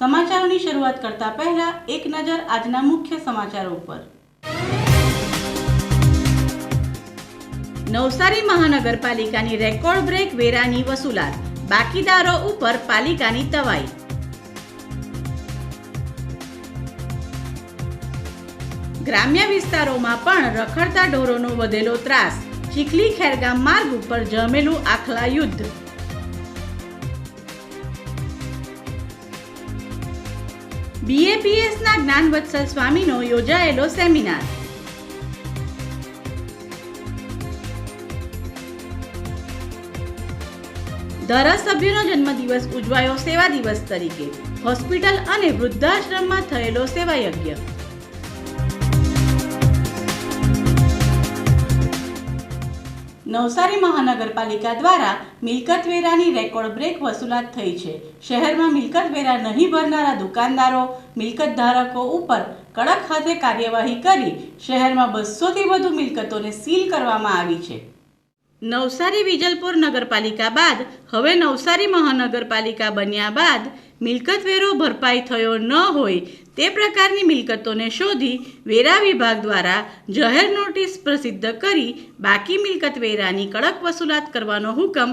સમાચારોની શરૂઆત કરતા પહેલા એક નજર આજના મુખ્ય સમાચારો ઉપર. નવસારી મહાનગરપાલિકાની રેકોર્ડ બ્રેક વેરાની વસૂલાત. બાકીદારો ઉપર પાલિકાની તવાઈ. ગ્રામ્ય વિસ્તારોમાં પણ રખડતા ઢોરોનો વધેલો ત્રાસ. ચીખલી ખેરગામ માર્ગ ઉપર જમેલું આખલા યુદ્ધ. બીએપીએસના જ્ઞાનવત્સલ સ્વામીનો યોજાયેલો સેમિનાર. ધારાસભ્યનો જન્મદિવસ ઉજવાયો સેવા દિવસ તરીકે. હોસ્પિટલ અને વૃદ્ધાશ્રમમાં થયેલો સેવાયજ્ઞ. નવસારી મહાનગરપાલિકા દ્વારા મિલકત વેરાની રેકોર્ડ બ્રેક વસૂલાત થઈ છે. શહેરમાં મિલકત વેરા નહીં ભરનારા દુકાનદારો, મિલકત ધારકો ઉપર કડક હાથે કાર્યવાહી કરી શહેરમાં બસોથી વધુ મિલકતોને સીલ કરવામાં આવી છે. નવસારી વિજલપુર નગરપાલિકા બાદ, હવે નવસારી મહાનગરપાલિકા બન્યા બાદ મિલકત વેરો ભરપાઈ થયો ન હોય તે પ્રકારની મિલકતોને શોધી વેરા વિભાગ દ્વારા જાહેર નોટિસ પ્રસિદ્ધ કરી બાકી મિલકત વેરાની કડક વસૂલાત કરવાનો હુકમ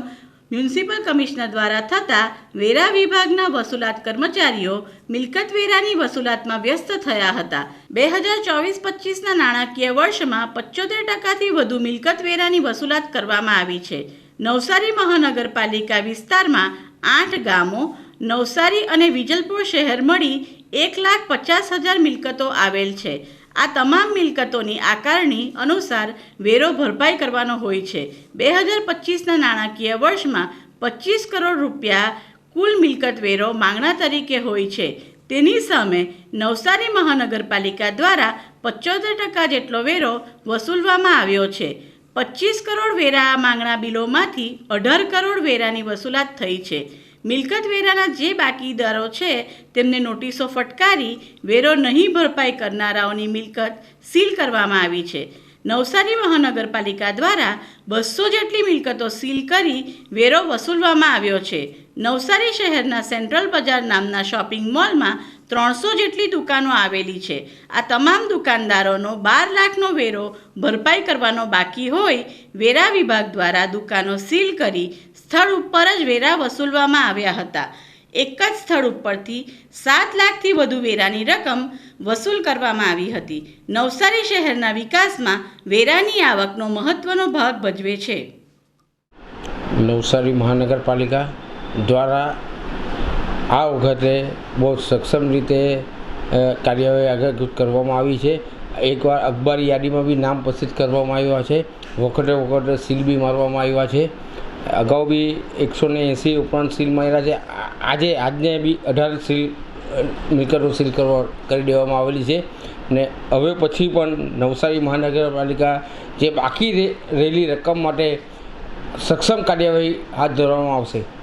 મ્યુનિસિપલ કમિશનર દ્વારા થતાં વેરા વિભાગના વસૂલાત કર્મચારીઓ મિલકત વેરાની વસૂલાતમાં વ્યસ્ત થયા હતા. બે હજાર ચોવીસ પચીસના નાણાકીય વર્ષમાં પચોતેર ટકાથી વધુ મિલકત વેરાની વસૂલાત કરવામાં આવી છે. નવસારી મહાનગરપાલિકા વિસ્તારમાં આઠ ગામો નવસારી અને વિજલપુર શહેર મળી એક લાખ પચાસ હજાર મિલકતો આવેલ છે. આ તમામ મિલકતોની આકારણી અનુસાર વેરો ભરપાઈ કરવાનો હોય છે. બે હજાર પચીસના નાણાકીય વર્ષમાં પચીસ કરોડ રૂપિયા કુલ મિલકત વેરો માંગણા તરીકે હોય છે. તેની સામે નવસારી મહાનગરપાલિકા દ્વારા પંચોતેર ટકા જેટલો વેરો વસૂલવામાં આવ્યો છે. પચીસ કરોડ વેરા માંગણા બિલોમાંથી અઢાર કરોડ વેરાની વસૂલાત થઈ છે. મિલકત વેરાના જે બાકીદારો છે, તેમને નોટિસો ફટકારી વેરો નહીં ભરપાઈ કરનારાઓની મિલકત સીલ કરવામાં આવી છે. નવસારી મહાનગરપાલિકા દ્વારા બસો જેટલી મિલકતો સીલ કરી વેરો વસૂલવામાં આવ્યો છે. નવસારી શહેરના સેન્ટ્રલ બજાર નામના શોપિંગ મોલમાં ત્રણસો જેટલી દુકાનો આવેલી છે. આ તમામ દુકાનદારોનો બાર લાખનો વેરો ભરપાઈ કરવાનો બાકી હોય, વેરા વિભાગ દ્વારા દુકાનો સીલ કરી સ્થળ ઉપર જ વેરા વસૂલવામાં આવ્યા હતા. એક જ સ્થળ ઉપરથી સાત લાખથી વધુ વેરાની રકમ વસૂલ કરવામાં આવી હતી. નવસારી શહેરના વિકાસમાં વેરાની આવકનો મહત્વનો ભાગ ભજવે છે. નવસારી મહાનગરપાલિકા દ્વારા આ વખતે બહુ સક્ષમ રીતે કાર્યવાહી આગળ કરવામાં આવી છે. એકવાર અખબારી યાદીમાં બી નામ પ્રસિદ્ધ કરવામાં આવ્યા છે. વખતે વખતે સીલ બી મારવામાં આવ્યા છે. અગાઉ બી એકસો ને એંસી ઉપરાંત સીલ માર્યા છે. આજે, આજને બી અઢાર સીલ મિલકતો સીલ કરવા, કરી દેવામાં આવેલી છે. ને હવે પછી પણ નવસારી મહાનગરપાલિકા જે બાકી રહે- રહેલી રકમ માટે સક્ષમ કાર્યવાહી હાથ ધરવામાં આવશે.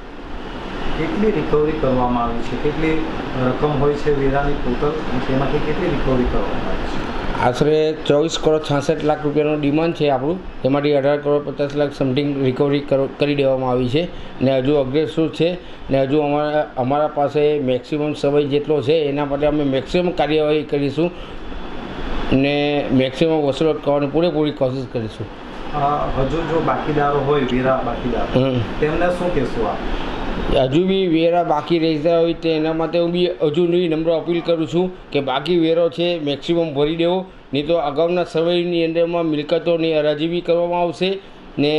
કેટલી રિકવરી કરવામાં આવી છે? કેટલી રકમ હોય છે વેરાની ટોટલ તેમાંથી કેટલી રિકવરી કરવામાં આવી છે? આશરે ચોવીસ કરોડ છાસઠ લાખ રૂપિયાનું ડિમાન્ડ છે આપણું. તેમાંથી અઢાર કરોડ પચાસ લાખ સમથિંગ રિકવરી કરી દેવામાં આવી છે. ને હજુ અગ્રેસર છે? ને હજુ અમારા અમારા પાસે મેક્સિમમ સમય જેટલો છે એના માટે અમે મેક્સિમમ કાર્યવાહી કરીશું. ને મેક્સિમમ વસૂલત કરવાની પૂરેપૂરી કોશિશ કરીશું. હજુ જો બાકીદારો હોય વેરા બાકીદાર. તેમને શું કહેશું આપ? હજુ બી વેરા બાકી રહેતા હોય તો એના માટે હું બી હજુ નહીં નમ્ર અપીલ કરું છું કે બાકી વેરો છે મેક્સિમમ ભરી દેવો. નહીં તો અગાઉના સર્વેની અંદરમાં મિલકતોની હરાજી બી કરવામાં આવશે ને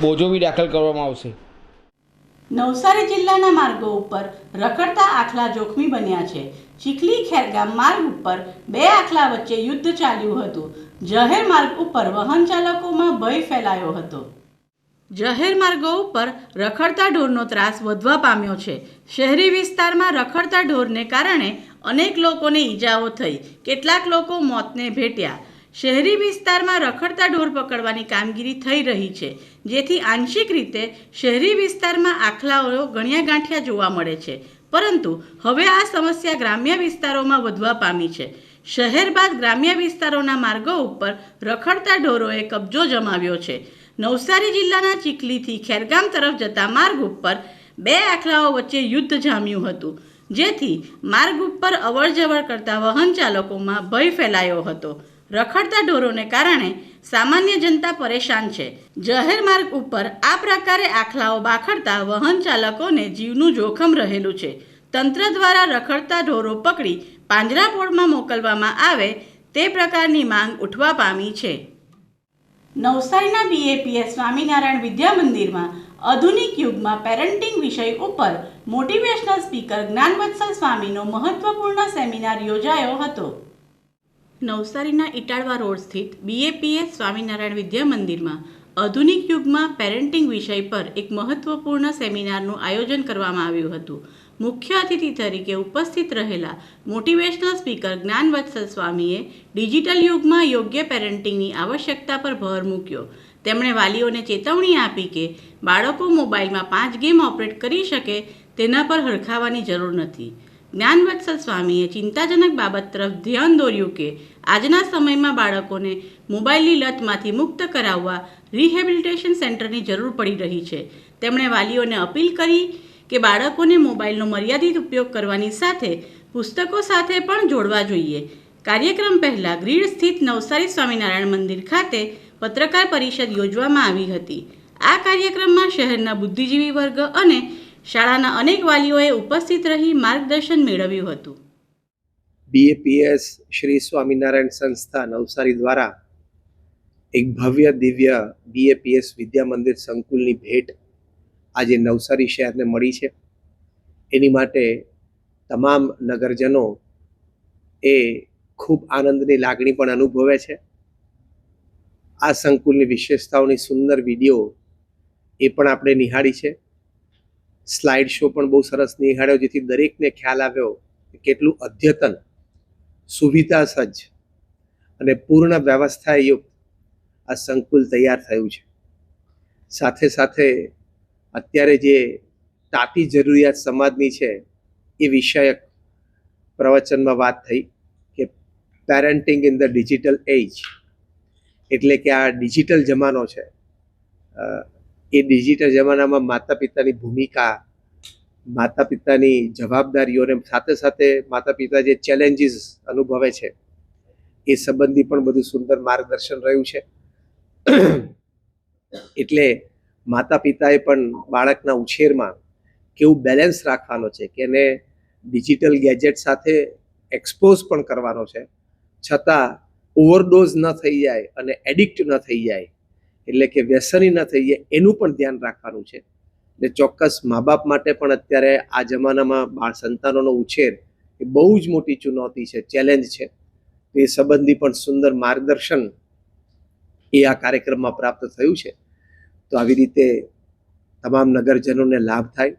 બોજો બી દાખલ કરવામાં આવશે. નવસારી જિલ્લાના માર્ગો ઉપર રખડતા આખલા જોખમી બન્યા છે. ચીખલી ખેરગામ માર્ગ ઉપર બે આખલા વચ્ચે યુદ્ધ ચાલ્યું હતું. જાહેર માર્ગ ઉપર વાહન ચાલકોમાં ભય ફેલાયો હતો. જાહેર માર્ગો ઉપર રખડતા ઢોરનો ત્રાસ વધવા પામ્યો છે. શહેરી વિસ્તારમાં રખડતા ઢોરને કારણે અનેક લોકોને ઈજાઓ થઈ. કેટલાક લોકો મોતને ભેટ્યા. શહેરી વિસ્તારમાં રખડતા ઢોર પકડવાની કામગીરી થઈ રહી છે. જેથી આંશિક રીતે શહેરી વિસ્તારમાં આખલાઓ ગણ્યા ગાંઠિયા જોવા મળે છે. પરંતુ હવે આ સમસ્યા ગ્રામ્ય વિસ્તારોમાં વધવા પામી છે. શહેર બાદ ગ્રામ્ય વિસ્તારોના માર્ગો ઉપર રખડતા ઢોરોએ કબજો જમાવ્યો છે. નવસારી જિલ્લાના ચીખલીથી ખેરગામ તરફ જતા માર્ગ ઉપર બે આખલાઓ વચ્ચે યુદ્ધ જામ્યું હતું, જેથી માર્ગ ઉપર અવરજવર કરતા વાહન ચાલકોમાં ભય ફેલાયો હતો. રખડતા ઢોરોને કારણે સામાન્ય જનતા પરેશાન છે. જાહેર માર્ગ ઉપર આ પ્રકારે આખલાઓ બાખડતા વાહન ચાલકોને જીવનું જોખમ રહેલું છે. તંત્ર દ્વારા રખડતા ઢોરો પકડી પાંજરાપોળમાં મોકલવામાં આવે તે પ્રકારની માંગ ઉઠવા પામી છે. નવસારીના બીએપીએસ સ્વામિનારાયણ વિદ્યા મંદિરમાં આધુનિક યુગમાં પેરેન્ટિંગ વિષય ઉપર મોટિવેશનલ સ્પીકર જ્ઞાનવત્સલ સ્વામીનો મહત્વપૂર્ણ સેમિનાર યોજાયો હતો. નવસારીના ઇટાળવા રોડ સ્થિત બીએપીએસ સ્વામિનારાયણ વિદ્યા મંદિરમાં આધુનિક યુગમાં પેરેન્ટિંગ વિષય પર એક મહત્વપૂર્ણ સેમિનારનું આયોજન કરવામાં આવ્યું હતું. મુખ્ય અતિથિ તરીકે ઉપસ્થિત રહેલા મોટિવેશનલ સ્પીકર જ્ઞાનવત્સલ સ્વામીએ ડિજિટલ યુગમાં યોગ્ય પેરેન્ટિંગની આવશ્યકતા પર ભર મૂક્યો. તેમણે વાલીઓને ચેતવણી આપી કે બાળકો મોબાઈલમાં પાંચ ગેમ ઓપરેટ કરી શકે તેના પર હરખાવાની જરૂર નથી. જ્ઞાનવત્સલ સ્વામીએ ચિંતાજનક બાબત તરફ ધ્યાન દોર્યું કે આજના સમયમાં બાળકોને મોબાઈલની લતમાંથી મુક્ત કરાવવા રિહેબિલિટેશન સેન્ટરની જરૂર પડી રહી છે. તેમણે વાલીઓને અપીલ કરી કે બાળકોને મોબાઈલનો મર્યાદિત ઉપયોગ કરવાની સાથે પુસ્તકો સાથે પણ જોડવા જોઈએ. કાર્યક્રમ પહેલાં ગ્રીડ સ્થિત નવસારી સ્વામિનારાયણ મંદિર ખાતે પત્રકાર પરિષદ યોજવામાં આવી હતી. આ કાર્યક્રમમાં શહેરના બુદ્ધિજીવી વર્ગ અને શાળાના અનેક વાલીઓએ ઉપસ્થિત રહી માર્ગદર્શન મેળવ્યું હતું. બીએપીએસ શ્રી સ્વામિનારાયણ સંસ્થા નવસારી દ્વારા એક ભવ્ય દિવ્ય બીએપીએસ વિદ્યા મંદિર સંકુલની ભેટ આજે નવસારી શહેરને મળી છે, એની માટે તમામ નગરજનો એ ખૂબ આનંદની લાગણી પણ અનુભવે છે. આ સંકુલની વિશેષતાઓની સુંદર વીડિયો એ પણ આપણે નિહાળી છે. સ્લાઇડ શો પણ બહુ સરસ નિહાળ્યો, જેથી દરેકને ખ્યાલ આવ્યો કેટલું અદ્યતન, સુવિધા સજ્જ અને પૂર્ણ વ્યવસ્થાયુક્ત આ સંકુલ તૈયાર થયું છે. સાથે સાથે અત્યારે જે તાતી જરૂરિયાત સમાજની છે, એ વિષયક પ્રવચનમાં વાત થઈ કે parenting in the digital age એટલે કે આ ડિજિટલ જમાનો છે. એ ડિજિટલ જમાનામાં માતા પિતાની ભૂમિકા માતા પિતાની જવાબદારીઓને સાથે સાથે માતા પિતા જે ચેલેન્જીસ અનુભવે છે, એ સંબંધી પણ બધું સુંદર માર્ગદર્શન રહ્યું છે. એટલે માતા પિતાએ પણ બાળકના ઉછેરમાં કેવું બેલેન્સ રાખવાનો છે કે એને ડિજિટલ ગેજેટ સાથે એક્સપોઝ પણ કરવાનો છે. છતાં ઓવરડોઝ ન થઈ જાય અને એડિક્ટ ન થઈ જાય, એટલે કે વ્યસની ન થઈ જાય, એનું પણ ધ્યાન રાખવાનું છે. ને ચોક્કસ મા બાપ માટે પણ અત્યારે આ જમાનામાં બાળ સંતાનોનો ઉછેર એ બહુ જ મોટી ચુનૌતી છે ચેલેન્જ છે. એ સંબંધી પણ સુંદર માર્ગદર્શન એ આ કાર્યક્રમમાં પ્રાપ્ત થયું છે. તો આવી રીતે તમામ નગરજનોને લાભ થાય.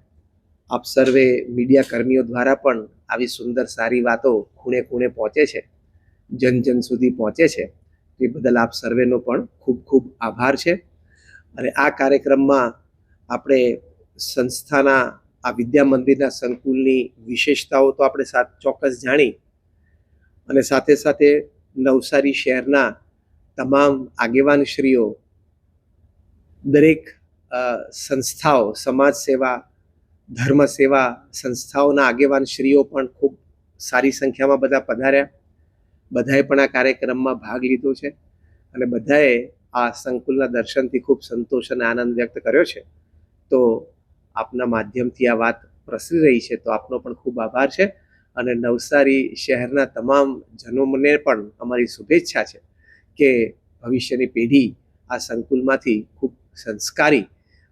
આપ સર્વે મીડિયા કર્મીઓ દ્વારા પણ આવી સુંદર સારી વાતો ખૂણે ખૂણે પહોંચે છે. જન જન સુધી પહોંચે છે. એ બદલ આપ સર્વેનો પણ ખૂબ ખૂબ આભાર છે. અને આ કાર્યક્રમમાં આપણે સંસ્થાના, આ વિદ્યા મંદિરના સંકુલની વિશેષતાઓ તો આપણે સાથ ચોક્કસ જાણી. અને સાથે સાથે નવસારી શહેરના તમામ આગેવાનશ્રીઓ દરેક સંસ્થાઓ, સમાજ સેવા, ધર્મ સેવા સંસ્થાઓના આગેવાન શ્રીઓ પણ ખૂબ સારી સંખ્યામાં બધા પધાર્યા. બધાએ પણ આ કાર્યક્રમમાં ભાગ લીધો છે અને બધાએ આ સંકુલના દર્શનથી ખૂબ સંતોષ અને આનંદ વ્યક્ત કર્યો છે. તો આપના માધ્યમથી આ વાત પ્રસરી રહી છે તો આપનો પણ ખૂબ આભાર છે અને નવસારી શહેરના તમામ જનોમને પણ અમારી શુભેચ્છા છે કે ભવિષ્યની પેઢી આ સંકુલમાંથી ખૂબ સંસ્કારી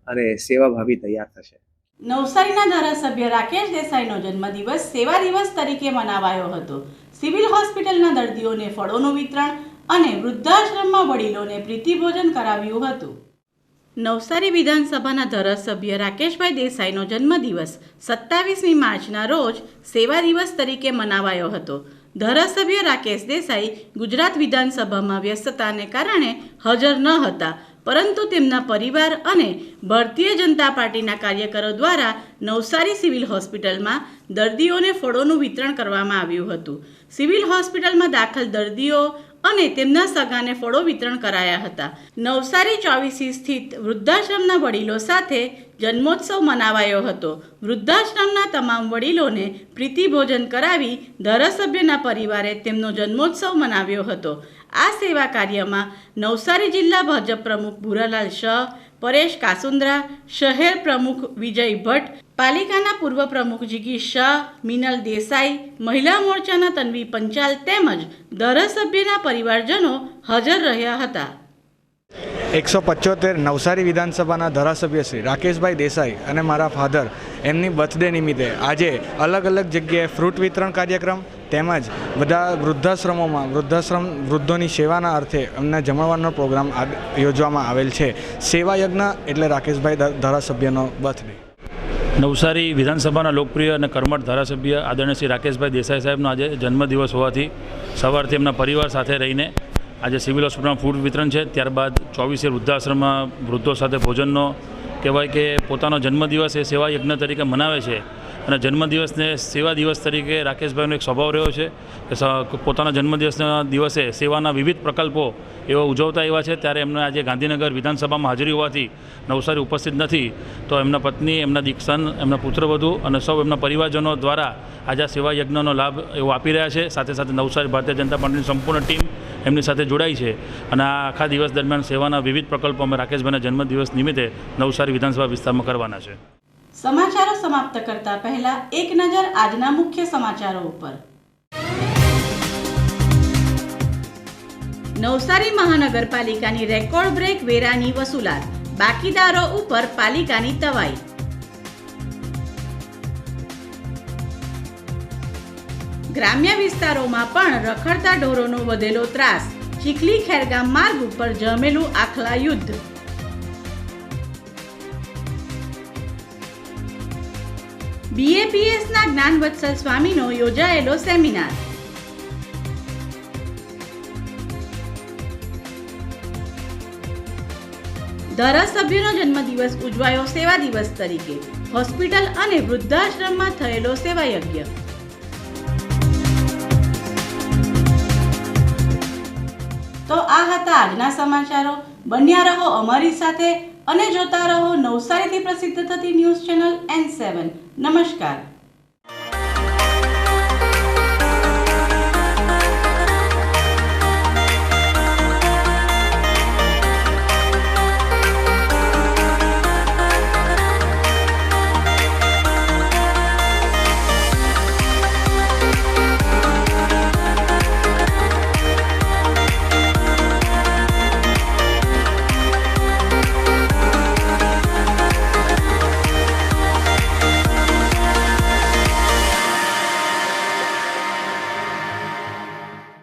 અને સેવાભાવી તૈયાર થશે. નવસારીના ધારાસભ્ય રાકેશ દેસાઈનો જન્મદિવસ સેવા દિવસ તરીકે મનાવાયો હતો. સિવિલ હોસ્પિટલના દર્દીઓને ફળોનું વિતરણ અને વૃદ્ધાશ્રમમાં વડીલોને પ્રીતિભોજન કરાવ્યું હતું. નવસારી વિધાનસભાના ધારાસભ્ય રાકેશભાઈ દેસાઈનો જન્મદિવસ સત્તાવીસમી માર્ચના રોજ સેવા દિવસ તરીકે મનાવાયો હતો. ધારાસભ્ય રાકેશ દેસાઈ ગુજરાત વિધાનસભામાં વ્યસ્તતાને કારણે હાજર ન હતા. પરંતુ તેમના પરિવાર અને ભારતીય જનતા પાર્ટીના કાર્યકરો દ્વારા નવસારી સિવિલ હોસ્પિટલમાં દર્દીઓને ફળોનું વિતરણ કરવામાં આવ્યું હતું. સિવિલ હોસ્પિટલમાં દાખલ દર્દીઓ અને તેમના સગાને ફળો વિતરણ કરાયા હતા. નવસારી ચોવીસી સ્થિત વૃદ્ધાશ્રમના વડીલો સાથે જન્મોત્સવ મનાવાયો હતો. વૃદ્ધાશ્રમના તમામ વડીલોને પ્રીતિભોજન કરાવી ધારાસભ્યના પરિવારે તેમનો જન્મોત્સવ મનાવ્યો હતો. આ સેવા કાર્યમાં નવસારી જિલ્લા ભાજપ પ્રમુખ ભૂરાલાલ શાહ પરેશ કાસુંદ્રા, શહેર પ્રમુખ વિજય ભટ્ટ, પાલિકાના પૂર્વ પ્રમુખ જીગી શાહ મિનલ દેસાઈ, મહિલા મોરચાના તન્વી પંચાલ તેમજ ધારાસભ્યના પરિવારજનો હાજર રહ્યા હતા. એકસો પચોતેર નવસારી વિધાનસભાના ધારાસભ્ય શ્રી રાકેશભાઈ દેસાઈ અને મારા ફાધર એમની બર્થડે નિમિત્તે આજે અલગ અલગ જગ્યાએ ફ્રૂટ વિતરણ કાર્યક્રમ તેમજ બધા વૃદ્ધાશ્રમોમાં વૃદ્ધાશ્રમ વૃદ્ધોની સેવાના અર્થે એમને જમણવારનો પ્રોગ્રામ યોજવામાં આવેલ છે. સેવા યજ્ઞ એટલે રાકેશભાઈ ધારાસભ્યનો બર્થડે. નવસારી વિધાનસભાના લોકપ્રિય અને કર્મઠ ધારાસભ્ય આદરણીય શ્રી રાકેશભાઈ દેસાઈ સાહેબનો આજે જન્મદિવસ હોવાથી સવારથી એમના પરિવાર સાથે રહીને આજે સિવિલ હોસ્પિટલમાં ફૂડ વિતરણ છે, ત્યારબાદ ચોવીસે વૃદ્ધાશ્રમમાં વૃદ્ધો સાથે ભોજનનો કહેવાય કે પોતાનો જન્મદિવસ એ સેવા યજ્ઞ તરીકે મનાવે છે. અને જન્મદિવસને સેવા દિવસ તરીકે રાકેશભાઈનો એક સ્વભાવ રહ્યો છે કે પોતાના જન્મદિવસના દિવસે સેવાના વિવિધ પ્રકલ્પો એવા ઉજવતા એવા છે. ત્યારે એમને આજે ગાંધીનગર વિધાનસભામાં હાજરી હોવાથી નવસારી ઉપસ્થિત નથી. તો એમના પત્ની, એમના દીક્ષન એમના પુત્રવધુ અને સૌ એમના પરિવારજનો દ્વારા આજે આ સેવા યજ્ઞનો લાભ એવો આપી રહ્યા છે. સાથે સાથે નવસારી ભારતીય જનતા પાર્ટીની સંપૂર્ણ ટીમ એમની સાથે જોડાઈ છે. અને આ આખા દિવસ દરમિયાન સેવાના વિવિધ પ્રકલ્પો અમે રાકેશભાઈના જન્મદિવસ નિમિત્તે નવસારી વિધાનસભા વિસ્તારમાં કરવાના છે. સમાચારો સમાપ્ત કરતા પહેલા એક નજર આજના મુખ્ય સમાચારો ઉપર. નવસારી મહાનગરપાલિકાની રેકોર્ડ બ્રેક વેરાની વસૂલાત. બાકીદારો ઉપર પાલિકાની તવાઈ. ગ્રામ્ય વિસ્તારોમાં પણ રખડતા ઢોરોનો વધેલો ત્રાસ. ચીખલી ખેરગામ માર્ગ ઉપર જમેલું આખલા યુદ્ધ. બીએપીએસના જ્ઞાનવત્સલ સ્વામીનો યોજાયેલો સેમિનાર. ધારાસભ્યનો જન્મદિવસ ઉજવાયો સેવા દિવસ તરીકે. હોસ્પિટલ અને વૃદ્ધાશ્રમમાં થયેલો સેવાયજ્ઞ. તો આ હતા આજના સમાચારો. બન્યા રહો અમારી સાથે. અને જોતા રહો નવસારીથી પ્રસિદ્ધ થતી ન્યૂઝ ચેનલ એન સેવન. નમસ્કાર.